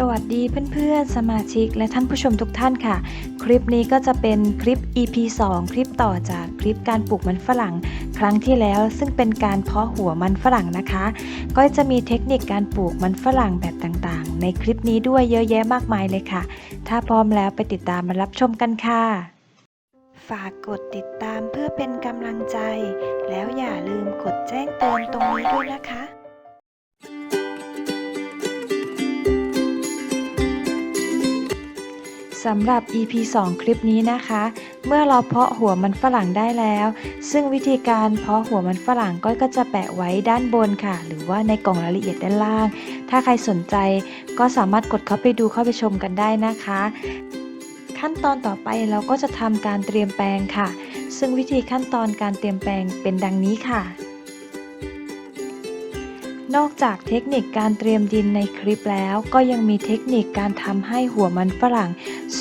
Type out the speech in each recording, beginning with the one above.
สวัสดีเพื่อนๆ สมาชิกและท่านผู้ชมทุกท่านค่ะ คลิปนี้ก็จะเป็นคลิป EP 2 คลิปต่อจากคลิปการปลูกมันฝรั่ง ครั้งที่แล้วซึ่งเป็นการเพาะหัวมันฝรั่งนะคะ ก็จะมีเทคนิคการปลูกมันฝรั่งแบบต่างๆ ในคลิปนี้ด้วยเยอะแยะมากมายเลยค่ะ ถ้าพร้อมแล้วไปติดตามมารับชมกันค่ะ ฝากกดติดตามเพื่อเป็นกำลังใจ แล้วอย่าลืมกดแจ้งเตือนตรงนี้ด้วยนะคะ สำหรับ EP 2 คลิปนี้นะคะ เมื่อเราเพาะหัวมันฝรั่งได้แล้ว ซึ่งวิธีการเพาะหัวมันฝรั่งก้อยก็จะแปะไว้ด้านบนค่ะ หรือว่าในกล่องรายละเอียดด้านล่าง ถ้าใครสนใจก็สามารถกดเข้าไปดูเข้าไปชมกันได้นะคะ ขั้นตอนต่อไปเราก็จะทำการเตรียมแปลงค่ะ ซึ่งวิธีขั้นตอนการเตรียมแปลงเป็นดังนี้ค่ะ นอกจากเทคนิคการเตรียมดินในคลิปแล้ว ก็ยังมีเทคนิคการทำให้หัวมันฝรั่ง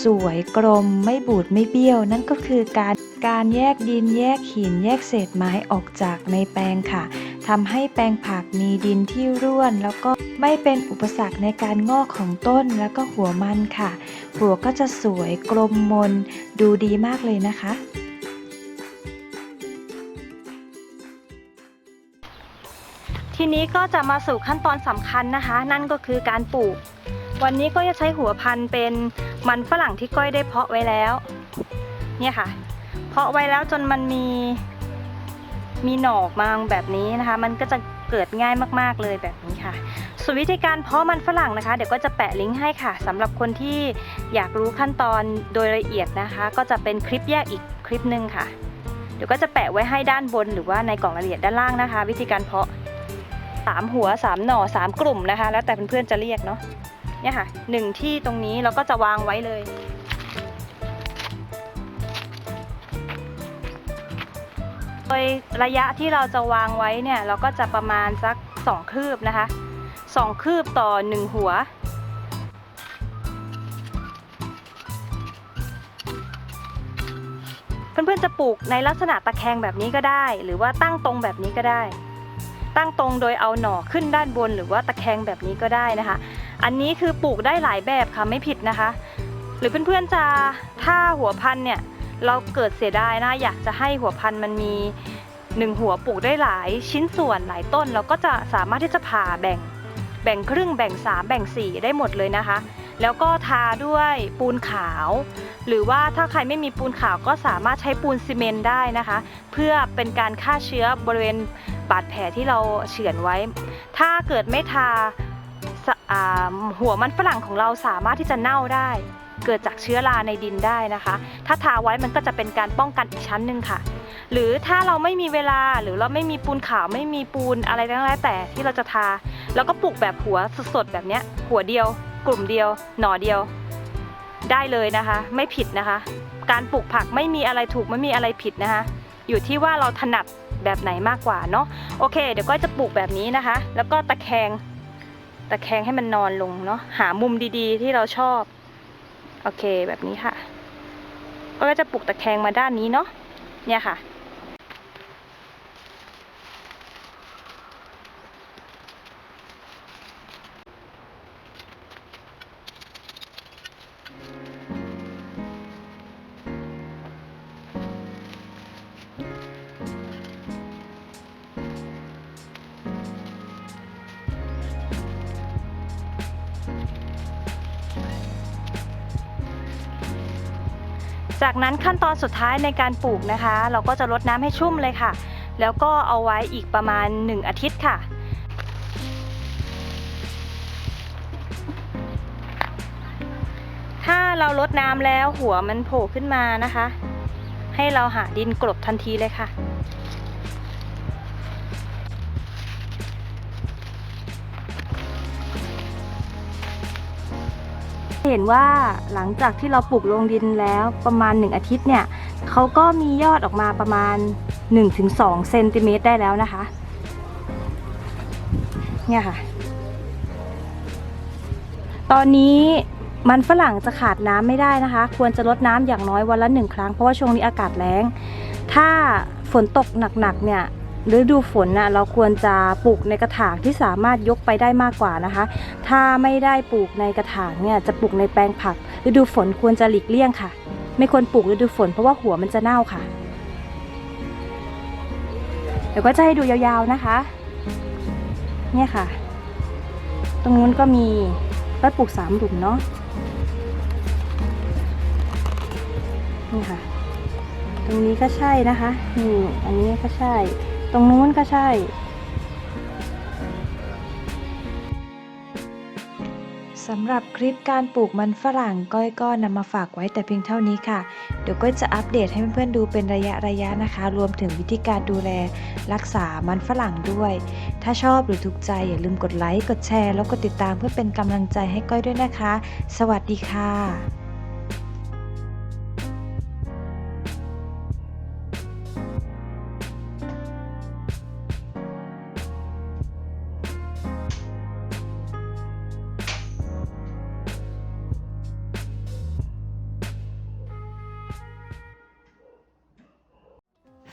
สวยกลมไม่บูดไม่เบี้ยว นั่นก็คือการการแยกดินแยกหินแยกเศษไม้ออกจากในแปลงค่ะทำให้แปลงผักมีดินที่ร่วน แล้วก็ไม่เป็นอุปสรรคในการงอกของต้นแล้วก็หัวมันค่ะ หัวก็จะสวยกลมมน ดูดีมากเลยนะคะ ทีนี้ก็จะมาสู่ขั้นตอนสำคัญนะคะ นั่นก็คือการปลูก วันนี้ก็จะใช้หัวพันธุ์เป็นมันฝรั่งที่ก้อยได้เพาะไว้แล้ว เนี่ยค่ะ เพาะไว้แล้วจนมันมีมีหนอกมาแบบนี้นะคะ มันก็จะเกิดง่ายมากๆเลยแบบนี้ค่ะส่วนวิธีการเพาะมันฝรั่งนะคะ เดี๋ยวก็จะแปะลิงก์ให้ค่ะสำหรับคนที่อยากรู้ขั้นตอนโดยละเอียดนะคะ ก็จะเป็นคลิปแยกอีกคลิปหนึ่งค่ะ เดี๋ยวก็จะแปะไว้ให้ด้านบนหรือว่าในกล่องรายละเอียดด้านล่างนะคะ วิธีการเพาะ สามหัวสามหน่อสามกลุ่มนะคะ แล้วแต่เพื่อนๆจะเรียกเนาะเนี่ยค่ะหนึ่งที่ตรงนี้เราก็จะวางไว้เลย โดยระยะที่เราจะวางไว้เนี่ยเราก็จะประมาณสักสองคืบนะคะสองคืบต่อหนึ่งหัวเพื่อนๆจะปลูกในลักษณะตะแคงแบบนี้ก็ได้ หรือว่าตั้งตรงแบบนี้ก็ได้ ตั้งตรงโดยเอาหน่อขึ้นด้านบน หรือว่าตะแคงแบบนี้ก็ได้นะคะ อันนี้คือปลูกได้หลายแบบค่ะไม่ผิดนะคะ หรือเพื่อนๆจะถ้าหัวพันเนี่ยเราเกิดเสียดายนะอยากจะให้หัวพันมันมีหนึ่งหัวปลูกได้หลายชิ้นส่วนหลายต้น เราก็จะสามารถที่จะผ่าแบ่ง แบ่งครึ่งแบ่งสามแบ่งสี่ได้หมดเลยนะคะ แล้วก็ทาด้วยปูนขาว หรือว่าถ้าใครไม่มีปูนขาวก็สามารถใช้ปูนซีเมนต์ได้นะคะ เพื่อเป็นการฆ่าเชื้อบริเวณ บาดแผลที่เราเฉือนไว้ ถ้าเกิดไม่ทาหัวมันฝรั่งของเราสามารถที่จะเน่าได้ เกิดจากเชื้อราในดินได้นะคะ ถ้าทาไว้มันก็จะเป็นการป้องกันอีกชั้นหนึ่งค่ะ หรือถ้าเราไม่มีเวลาหรือเราไม่มีปูนขาวไม่มีปูนอะไรทั้งหลายแต่ที่เราจะทาเราก็ปลูกแบบหัวสดๆแบบเนี้ยหัวเดียว กลุ่มเดียว หน่อเดียว ได้เลยนะคะ ไม่ผิดนะคะ การปลูกผักไม่มีอะไรถูกไม่มีอะไรผิดนะคะ อยู่ที่ว่าเราถนัด แบบไหนมากกว่าเนาะโอเค เดี๋ยวก็จะปลูกแบบนี้นะคะ แล้วก็ตะแคงตะแคงให้มันนอนลงเนาะหามุมดีๆ ที่เราชอบโอเคแบบนี้ค่ะ ก็จะปลูกตะแคงมาด้านนี้เนาะเนี่ยค่ะ จากนั้นขั้นตอนสุดท้ายในการปลูกนะคะ เราก็จะรดน้ำให้ชุ่มเลยค่ะ แล้วก็เอาไว้อีกประมาณ 1 อาทิตย์ค่ะถ้าเราลดน้ำแล้วหัวมันโผล่ขึ้นมานะคะ ให้เราหาดินกลบทันทีเลยค่ะ เห็นว่าหลังจากที่เราปลูกลงดินแล้วประมาณ 1 อาทิตย์เนี่ยเขาก็มียอดออกมาประมาณ 1-2เซนติเมตรได้แล้วนะคะ เนี่ยค่ะ ตอนนี้มันฝรั่งจะขาดน้ำไม่ได้นะคะ ควรจะลดน้ำอย่างน้อยวันละหนึ่งครั้งเพราะว่าช่วงนี้อากาศแล้ง ถ้าฝนตกหนักๆเนี่ย ฤดูฝนน่ะเราควรจะปลูกในกระถางที่สามารถยกไปได้มากกว่านะคะ ถ้าไม่ได้ปลูกในกระถางเนี่ยจะปลูกในแปลงผัก ฤดูฝนควรจะหลีกเลี่ยงค่ะ ไม่ควรปลูกฤดูฝนเพราะว่าหัวมันจะเน่าค่ะ เดี๋ยวก็จะให้ดูยาวๆนะคะ เนี่ยค่ะ ตรงนู้นก็มีก็ปลูกสามหลุมเนาะนี่ค่ะ ตรงนี้ก็ใช่นะคะนี่อันนี้ก็ใช่ ตรงนู้นก็ใช่ สำหรับคลิปการปลูกมันฝรั่งก้อยก็นำมาฝากไว้แต่เพียงเท่านี้ค่ะ เดี๋ยวก็จะอัปเดตให้เพื่อนๆดูเป็นระยะระยะนะคะ รวมถึงวิธีการดูแลรักษามันฝรั่งด้วย ถ้าชอบหรือถูกใจอย่าลืมกดไลค์ กดแชร์ แล้วกดติดตามเพื่อเป็นกำลังใจให้ก้อยด้วยนะคะ สวัสดีค่ะ